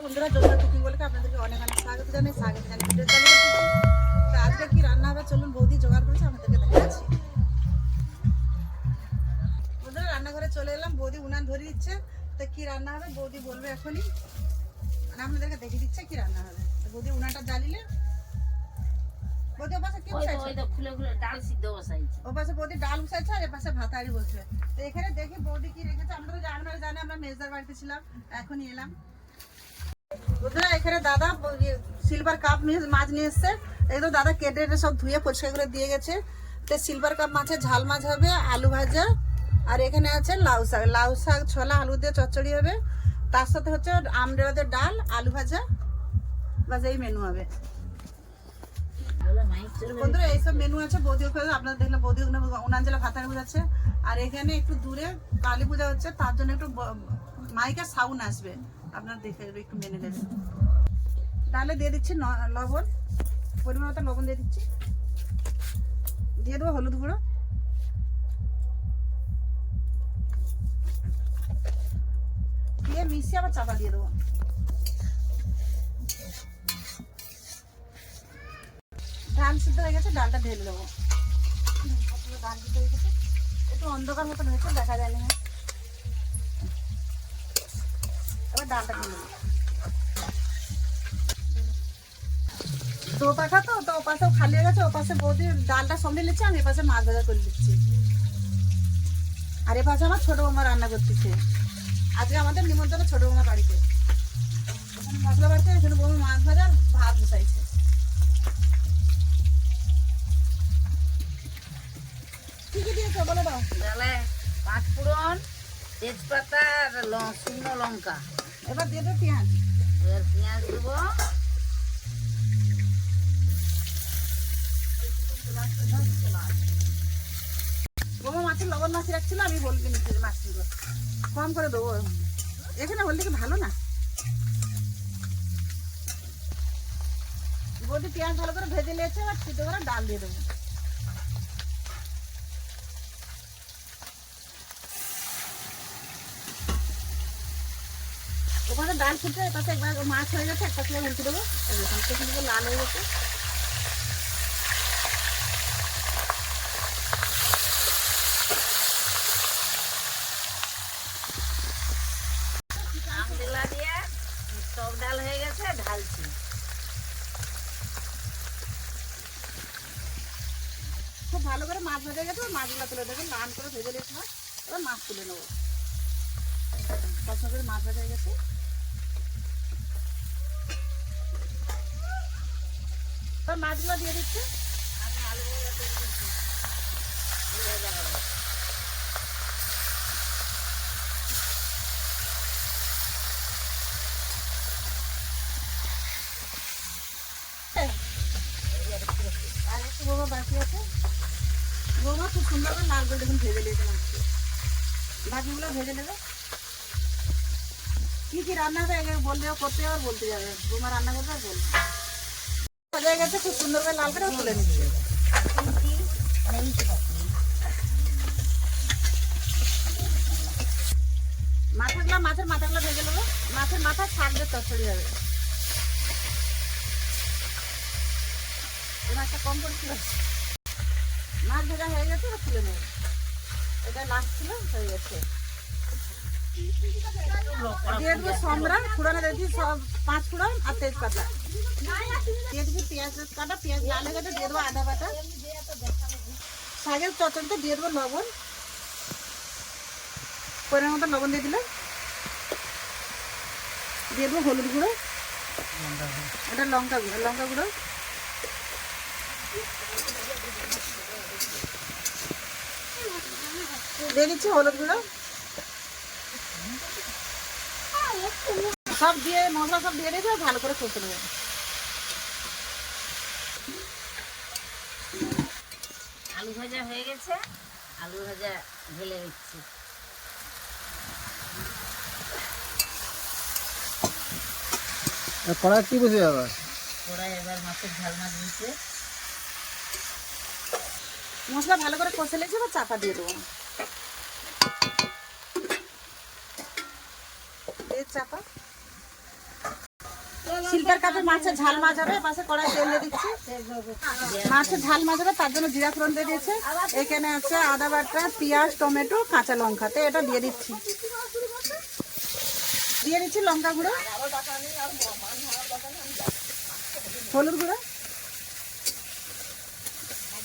বন্ধুরা যোগা কুকিং বলে আপনাদেরকে অনেক অনেক স্বাগত জানাই স্বাগত জানাই তো আজকে কি রান্না হবে? চলুন বৌদি জোগাড় করেছে আপনাদেরকে দেখাচ্ছি। বন্ধুরা রান্নাঘরে চলে এলাম বৌদি উনান ধরে দিচ্ছে। তো কি রান্না হবে? বৌদি বলবে এখনই। মানে আপনাদেরকে দেখে দিচ্ছে কি রান্না হবে। বৌদি উনানটা জ্বালিলে। বৌদি ও পাশে কি বসাইছে? ওই তো খুলে খুলে ডাল সিদ্ধ বসাইছে। ও পাশে বৌদি ডাল বসাইছে আর এ পাশে ভাতারি বলছে তো এখানে দেখি বৌদি কি রেখেছে। আমরা তো জানি জানি আমরা মেজদার বাড়িতে ছিলাম এখনই এলাম। বন্ধুরা, এখানে দাদা সিলভার কাপ নিয়ে মাছ নিয়ে এসছে। দাদা কেটে সব ধুয়ে পরিষ্কার করে দিয়ে গেছে। সিলভার কাপ মাছের ঝাল মাছ হবে, আলু ভাজা, আর এখানে আছে লাউ শাক। লাউ শাক, ছোলা, আলু দিয়ে চচ্চড়ি হবে। তার সাথে হচ্ছে আমডালাতে ডাল, আলু ভাজা, বাস এই মেনু হবে। বন্ধুরা, এইসব মেনু আছে, বৌদি ওখানে আপনারা দেখলে বৌদি ওখানে উনাঞ্জলা ভাতারে বোঝাচ্ছে আর এখানে একটু দূরে কালী পূজা হচ্ছে, তার জন্য একটু মাইকের সাউন্ড আসবে। আপনারা দেখে একটু মেনে নেবেন। তাহলে দিয়ে দিচ্ছি লবণ, পরিমাণ মতো লবণ দিয়ে দিচ্ছি। দিয়ে দেবো হলুদ গুঁড়ো। দিয়ে মিশিয়ে আবার চাপা দিয়ে দেবো। ডাল সিদ্ধ হয়ে গেছে, ডালটা ঢেলে দেবো। ডাল সিদ্ধ হয়ে গেছে একটু অন্ধকার মতন হয়েছে, দেখা যায় না এবার ডালটা দেবো। তো পাখা তো তো ও খালি হয়ে গেছে, ও বৌদি ডালটা সামনে নিচ্ছে, আমি এ পাশে মাছ ভাজা করে দিচ্ছি আর এ পাশে আমার ছোট বৌমা রান্না করতেছে। আজকে আমাদের নিমন্ত্রণ ছোট বৌমা বাড়িতে। এখানে মশলা বাড়ছে, এখানে বৌমা মাছ ভাজা, ভাত বসাইছে। কি কি দিয়েছ পাঁচ ফোড়ন তেজপাতা শুকনো লঙ্কা। এবার দিয়ে দেবো পেঁয়াজ। এবার পেঁয়াজ দেবো। মাছের লবণ মাছ রাখছিল আমি হলদি নিচ্ছি মাছগুলো কম করে দেবো। এখানে হলদি কি ভালো না? বৌদি পেঁয়াজ ভালো করে ভেজে নিয়েছে আর সিদ্ধ করে ডাল দিয়ে দেবো। ডাল ফুটে এপাশে একবার মাছ হয়ে গেছে একটা সময় উল্টে দেবো। কিন্তু লাল হয়ে গেছে। টক ডাল হয়ে গেছে ঢালছি। খুব ভালো করে মাছ ভেজে গেছে মাছগুলো তুলে দেবেন লাল করে ভেজে নিয়েছি মাছ এবার মাছ তুলে নেব। কষ্ট করে মাছ ভাজা হয়ে গেছে। এবার মাছগুলো দিয়ে দিচ্ছে। হবে। বৌমা বাকি আছে। খুব ভেজে বাকিগুলো ভেজে নেবে। কি কি রান্না হবে বললেও করতে আর বলতে যাবে। বৌমা রান্না করবে আর বলবে। হয়ে গেছে, খুব সুন্দর করে লাল করে তুলে নিচ্ছে। মাথাগুলো মাছের মাথাগুলো ভেজে নেব। মাছের মাথা শাক দিয়ে চচ্চড়ি হবে। মাছটা কম করে ছিল মাছ ভাজা হয়ে গেছে তুলে নেব। এটা লাস্ট ছিল, হয়ে গেছে। দিয়ে দেবো সম্রাট ফুড়ানো দিয়েছি সব পাঁচ ফুড়ন আর তেজপাতা। পেঁয়াজ পেঁয়াজ দিয়ে দেবো আদা বাটা। শাকের চচড়িতে দিয়ে দেবো লবণ। পরিমাণ মতো লবণ দিয়ে দিলাম। দিয়ে দেবো হলুদ গুঁড়ো। এটা লঙ্কা গুঁড়ো লঙ্কা গুঁড়ো। দিয়ে দিচ্ছি হলুদ গুঁড়ো। সব দিয়ে মশলা সব দিয়ে দিয়েছি ভালো করে কষে নেব। আলু ভাজা হয়ে গেছে। আলু ভাজা ঢেলে দিচ্ছি কড়া কি বসে যাবে? কড়াই এবার মাছের ঝাল মাছ দিচ্ছে মশলা ভালো করে কষে লেগেছে এবার চাপা দিয়ে দেবো। এই চাপা। শিল্পের কাপে মাছের ঝাল মাছ হবে পাশে কড়াই তেল দিয়ে দিচ্ছি। মাছের ঝাল মাছ হবে তার জন্য জিরা ফোড়ন দিয়ে দিয়েছে। এখানে আছে আদা বাটা, পেঁয়াজ, টমেটো, কাঁচা লঙ্কা। তো এটা দিয়ে দিচ্ছি। দিয়ে দিচ্ছি লঙ্কা গুঁড়ো। হলুদ গুঁড়ো।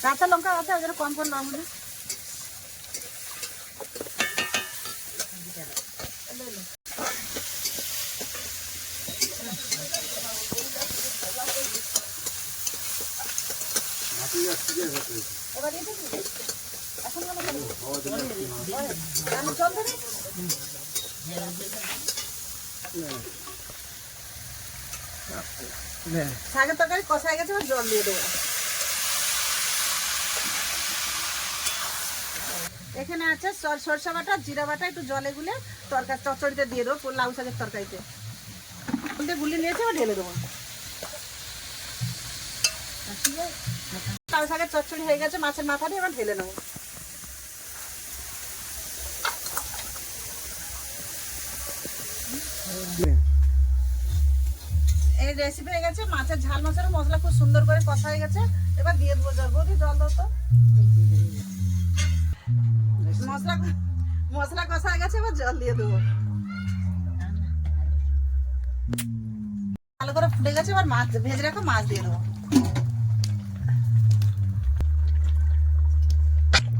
কাঁচা লঙ্কা আছে, ওই জন্য কম করে লঙ্কা গুঁড়ো। এবার দিয়ে দিচ্ছি? এখন কেন করব? আমি জল দেবো? শাকের তরকারি কষাই গেছে জল দিয়ে দেবো। এখানে আছে সর- সরষা বাটা, জিরা বাটা, একটু জলে গুলে তরকারি চচ্চড়িতে দিয়ে দেবো, লাউ শাকের তরকারিতে। গুলি নিয়েছে ঢেলে দেবো। লাউ শাকের চচ্চড়ি হয়ে গেছে, মাছের মাথা দিয়ে এবার ঢেলে নেব। এই রেসিপি হয়ে গেছে, মাছের ঝাল, মাছের মশলা খুব সুন্দর করে কষা হয়ে গেছে। এবার দিয়ে দেবো জল। বৌদি, জল দাও তো। মশলা মশলা কষা হয়ে গেছে, এবার জল দিয়ে দেবো। ভালো করে ফুটে গেছে, এবার মাছ, ভেজে রাখো মাছ দিয়ে দেবো।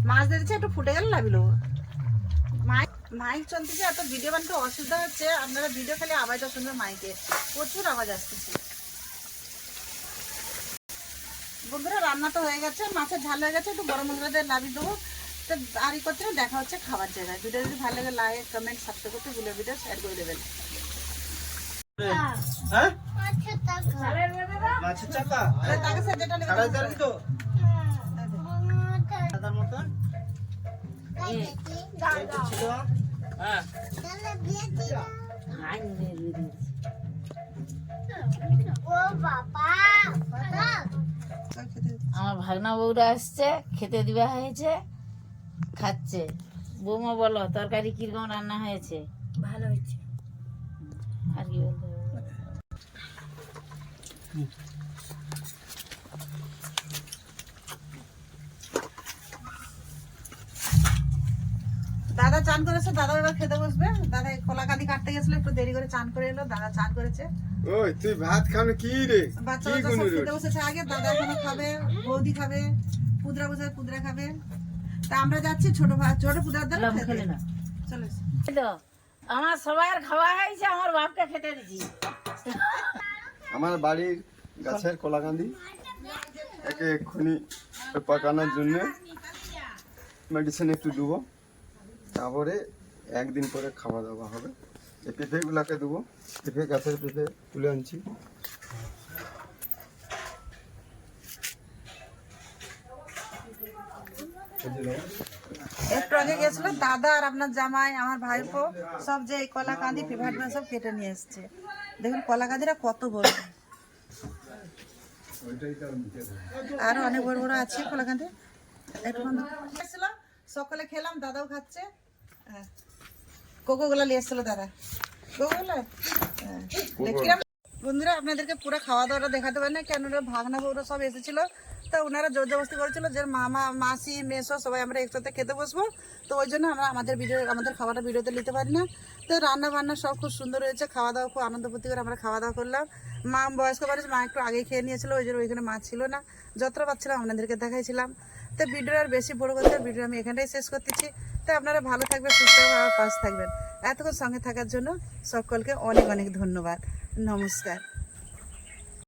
মাছ দিয়ে দিচ্ছে একটু ফুটে গেলে লাভি নেব মাইক মাইক চলতেছে এত ভিডিও বানাতে অসুবিধা হচ্ছে। আপনারা ভিডিও খালি আওয়াজটা শুনবে মাইকে। প্রচুর আওয়াজ আসতেছে। বন্ধুরা রান্না তো হয়ে গেছে মাছের ঝাল হয়ে গেছে একটু গরম মশলা দিয়ে লাভি দেবো। তো আর ই করতে দেখা হচ্ছে খাবার জায়গায়। ভিডিও যদি ভালো লাগে লাইক কমেন্ট সাবস্ক্রাইব করতে ভুলে ভিডিও শেয়ার করে দেবেন। হ্যাঁ? মাছের চাকা। তাহলে তাকে যেটা নেবে আমার ভাগনা বউরা আসছে খেতে দেওয়া হয়েছে খাচ্ছে। বৌমা বলো তরকারি কীরকম রান্না হয়েছে? ভালো হয়েছে। আর কি বলতে হবে? দাদা চান করেছে দাদা এবার খেতে বসবে। দাদা কলা কাঁদি কাটতে গেছিল একটু দেরি করে চান করে এলো দাদা চান করেছে। ওই তুই ভাত খানো কি রে? বাচ্চা কি বাচ্চা খেতে বসেছে আগে দাদা এখনও খাবে বৌদি খাবে পুদরা বসে পুদরা খাবে। তা আমরা যাচ্ছি ছোট ভাত ছোট পুদরার দ্বারা খেতে। খেলে না। চলে এসো। আমার সবার খাওয়া হয়েছে আমার বাপকে খেতে দিচ্ছি আমার বাড়ির গাছের কলাকান্দি একে এক্ষুনি পাকানোর জন্য মেডিসিন একটু দেবো তারপরে একদিন পরে খাওয়া দাওয়া হবে। এই পেঁপেগুলাকে দেবো। পেঁপে গাছের পেঁপে তুলে আনছি। একটু আগে গেছিল দাদা আর আপনার জামাই, আমার ভাইপো, সব যে এই কলা কাঁদি ফেভারিট সব কেটে নিয়ে এসছে। দেখুন কলা কাঁদিরা কত বড়। আরও অনেক বড় বড় আছে কলা কাঁদি একটু সকালে খেলাম দাদাও খাচ্ছে। হ্যাঁ। কোকো গুলা নিয়ে এসেছিল দাদা। কোকো গুলা হ্যাঁ। কিরম বন্ধুরা আপনাদেরকে পুরো খাওয়া দাওয়াটা দেখাতে পারি না কেন ভাগনা বউরা সব এসেছিল। তা ওনারা জোর জবস্তি করেছিল যে মামা মাসি মেসো সবাই আমরা একসাথে খেতে বসবো। তো ওই জন্য আমরা আমাদের ভিডিও আমাদের খাওয়াটা ভিডিওতে নিতে পারি না। তো রান্না বান্না সব খুব সুন্দর হয়েছে খাওয়া দাওয়া খুব আনন্দ ফুর্তি করে আমরা খাওয়া দাওয়া করলাম। মা বয়স্ক বাড়ি মা একটু আগে খেয়ে নিয়েছিল ওই জন্য ওইখানে মা ছিল না। যতটা পাচ্ছিলাম আপনাদেরকে দেখাইছিলাম। তো ভিডিও আর বেশি বড় কথা, ভিডিও আমি এখানটাই শেষ করতেছি তো আপনারা ভালো থাকবেন, সুস্থ থাকবেন আমার পাশে থাকবেন। এতক্ষণ সঙ্গে থাকার জন্য সকলকে অনেক অনেক ধন্যবাদ। নমস্কার।